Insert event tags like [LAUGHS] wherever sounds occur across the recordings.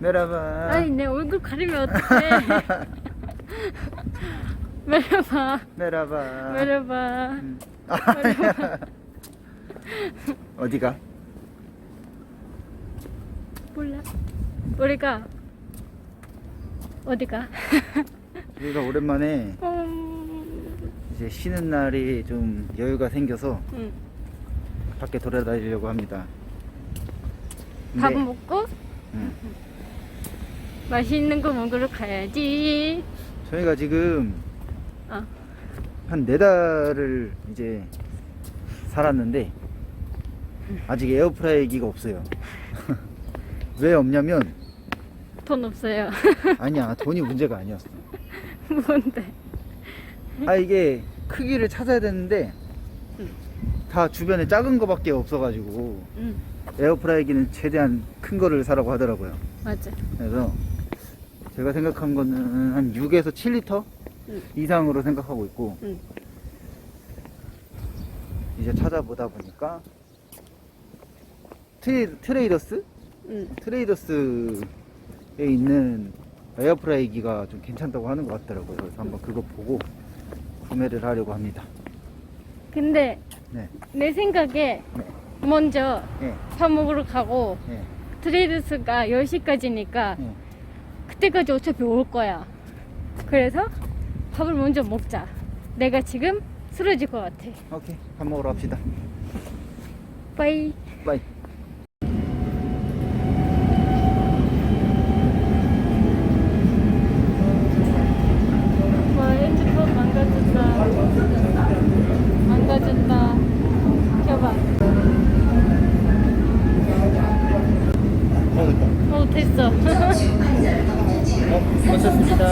메라바. 아니 내 얼굴 가리면 어떡해 메려봐 [LAUGHS] [LAUGHS] 메라바. 메려봐 음. [LAUGHS] 어디가? 몰라 우리가 어디가 [LAUGHS] 우리가 오랜만에 음, 이제 쉬는 날이 좀 여유가 생겨서 응. 밖에 돌아다니려고 합니다. 밥 근데- 먹고 음, 맛있는 거 먹으러 가야지 저희가 지금 어. 한 네 달을 이제 살았는데 아직 에어프라이기가 없어요. [LAUGHS] 왜 없냐면 돈 없어요 [LAUGHS] 아니야 돈이 문제가 아니었어. 뭔데 아 이게 크기를 찾아야 되는데 응. 다 주변에 작은 거밖에 없어가지고 응 에어프라이기는 최대한 큰 거를 사라고 하더라고요. 맞아 그래서 제가 생각한 거는 한 6에서 7리터 응. 이상으로 생각하고 있고 응. 이제 찾아보다 보니까 트레이, 트레이더스? 응 트레이더스에 있는 에어프라이기가 좀 괜찮다고 하는 것 같더라고요. 그래서 한번 그거 보고 구매를 하려고 합니다. 근데 네. 내 생각에 네. 먼저 예, 밥 먹으러 가고 예, 트레이드스가 10시까지니까 예. 그때까지 어차피 올 거야. 그래서 밥을 먼저 먹자. 내가 지금 쓰러질 것 같아. 오케이. 밥 먹으러 갑시다. 빠이. 바이. 와, 핸드폰 망가졌다. 망가졌다. 켜봐. 어, 됐다. 어, 됐어. 어, 고맙습니다.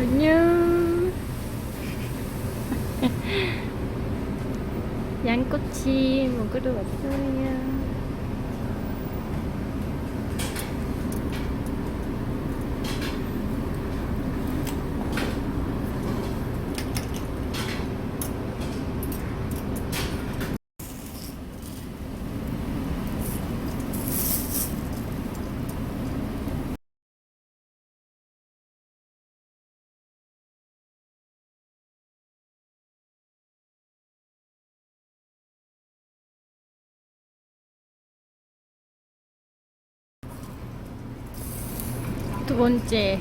안녕. 양꼬치 먹으러 왔어요. 두 번째.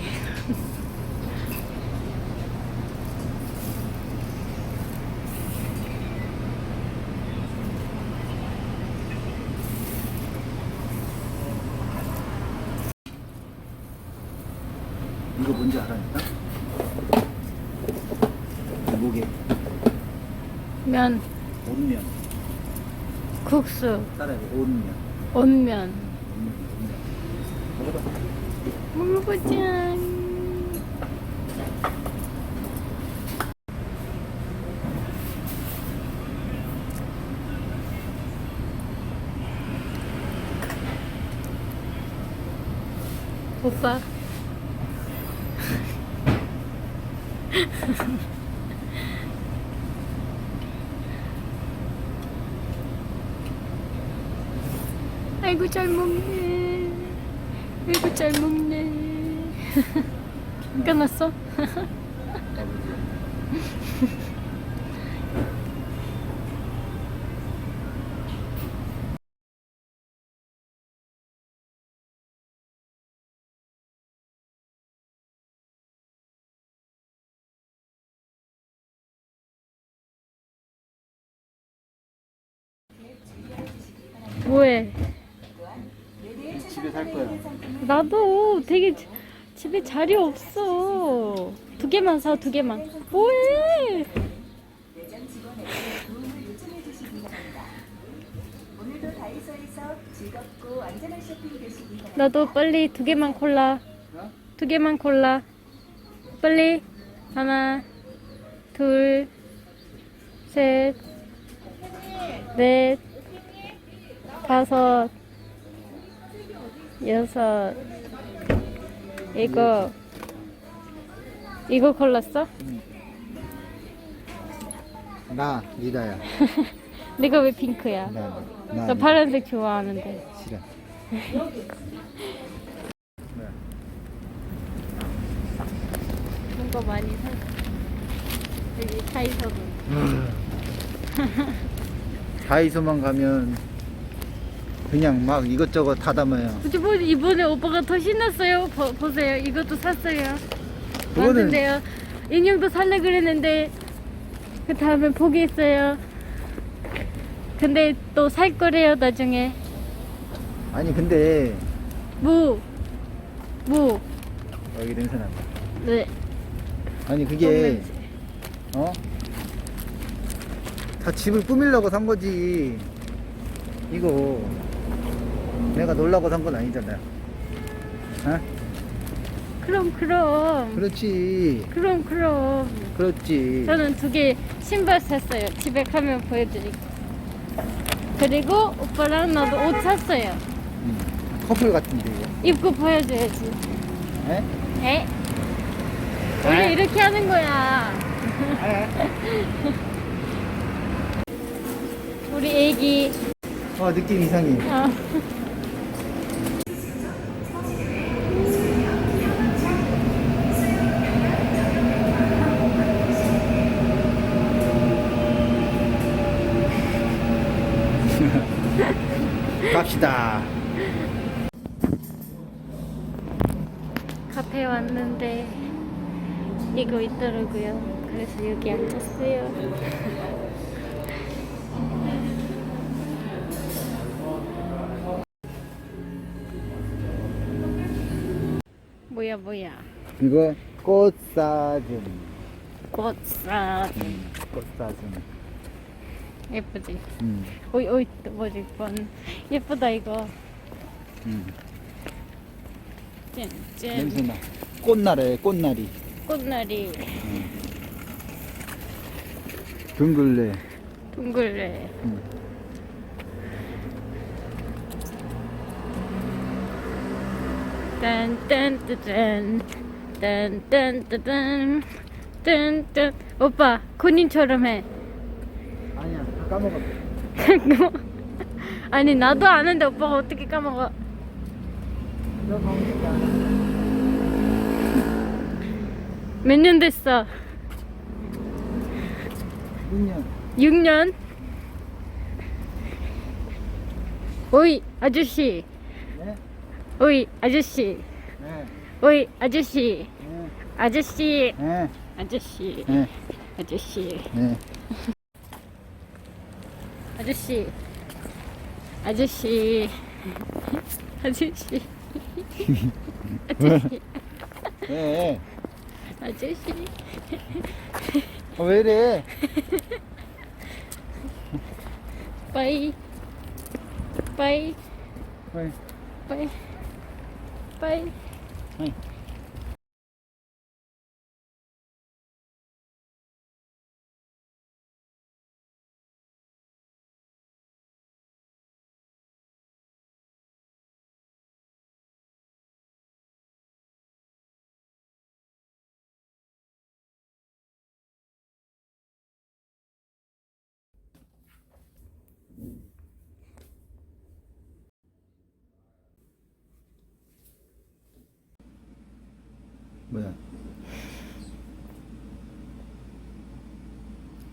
이거 뭔지 알아니까? 목에 면, 온면 국수, 따라해 온면 온면. 온면 온면 먹어보자. 오빠. [LAUGHS] 아이고 잘 먹네. 아이고 잘 먹네. [LAUGHS] 끝났어? 뭐해? 집에 살 거야 나도 되게 지- 집에 자리 없어. 두 개만 사, 두 개만. 뭐해? 나도 빨리 두 개만 골라. 두 개만 골라. 빨리. 하나, 둘, 셋, 넷, 다섯, 여섯. 이거, 이거 골랐어? 나 리다야. 내가 [LAUGHS] 왜 핑크야? 나, 나, 나 리다. 파란색 좋아하는데. 싫어. 뭔가 많이 사. 여기 다이소도. 다이소만 가면 그냥 막 이것저것 다 담아요. 이번 이번에 오빠가 더 신났어요. 보, 보세요. 이것도 샀어요. 그거는 맞는데요. 인형도 살래 그랬는데 그 다음에 포기했어요. 근데 또 살 거래요 나중에. 아니 근데 무, 무. 여기 냄새 난다. 네. 아니 똥 그게 냄새. 어? 다 집을 꾸미려고 산 거지. 이거 내가 놀라고 산 건 아니잖아요. 어? 그럼 그럼. 그렇지. 그럼 그럼. 그렇지. 저는 두 개 신발 샀어요. 집에 가면 보여드리고. 그리고 오빠랑 나도 옷 샀어요. 음, 커플 같은데 이거. 입고 보여줘야지. 에? 에? 원래 에? 이렇게 하는 거야. [LAUGHS] 우리 애기. 어 느낌 이상해. 어. 갑시다. 카페 왔는데 이거 있더라고요. 그래서 여기 앉았어요. [LAUGHS] 뭐야 뭐야 이거 꽃사슴. 꽃사 음, 꽃사슴. 예쁘지? 음, 오이 오이 또 뭐지 번 예쁘다 이거 음. 짠짠 냄새 나. 꽃나래 꽃나리. 꽃날이 둥글레. 둥글레 음. 딴딴따단 딴딴따단 딴딴 오빠 군인처럼 해 아니야 까먹었어. [LAUGHS] 아니 나도 아는데 오빠가 어떻게 까먹어 몇 년 됐어 6년. 6년 오이 아저씨 네? 오이 아저씨 네. 오이 아저씨 네. 아저씨 네. 아저씨 네. 아저씨 네. 아저씨 아저씨 아저씨 [LAUGHS] 아저씨 왜? 아저씨 어, 왜 이래? 빠이 빠이 왜? 빠이 빠이 응. 뭐야?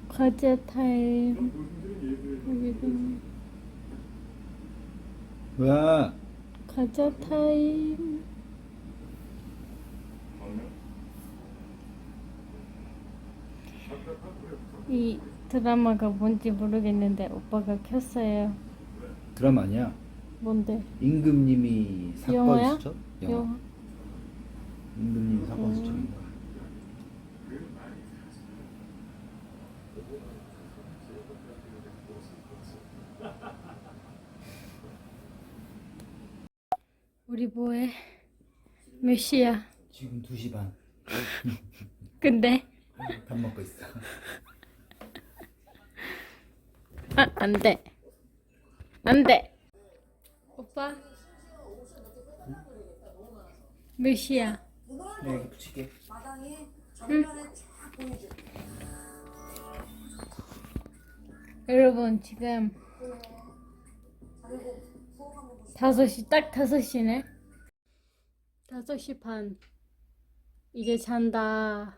과제 타임 여기도 뭐야? 과제 타임 이 드라마가 뭔지 모르겠는데 오빠가 켰어요 드라마 아니야? 뭔데? 임금님이 사건 영화야? 수첩? 영화. 영화 임금님이 사건 음. 수첩인 거야. 우리 뭐해? 몇 시야? 지금 2시 반. [LAUGHS] 근데 밥 먹고 있어. 아, 안 돼. 안 돼. 오빠. 몇 시야? 네, 여기 붙일게. 여러분 지금 5시 딱 5시네? 5시 반. 이제 잔다.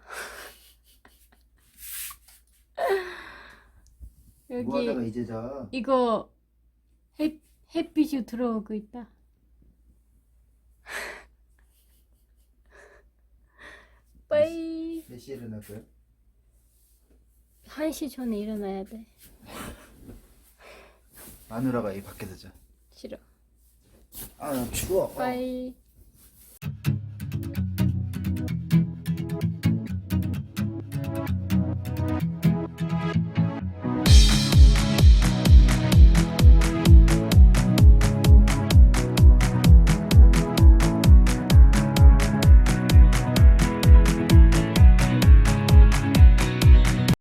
뭐 [LAUGHS] 하다가 여기 이제 자. 이거 햇, 햇빛이 들어오고 있다 [LAUGHS] 빠이 몇 시에 일어날 거야? 1시 전에 일어나야 돼 마누라가 이 밖에서 자. 싫어 아, 추워. 빠이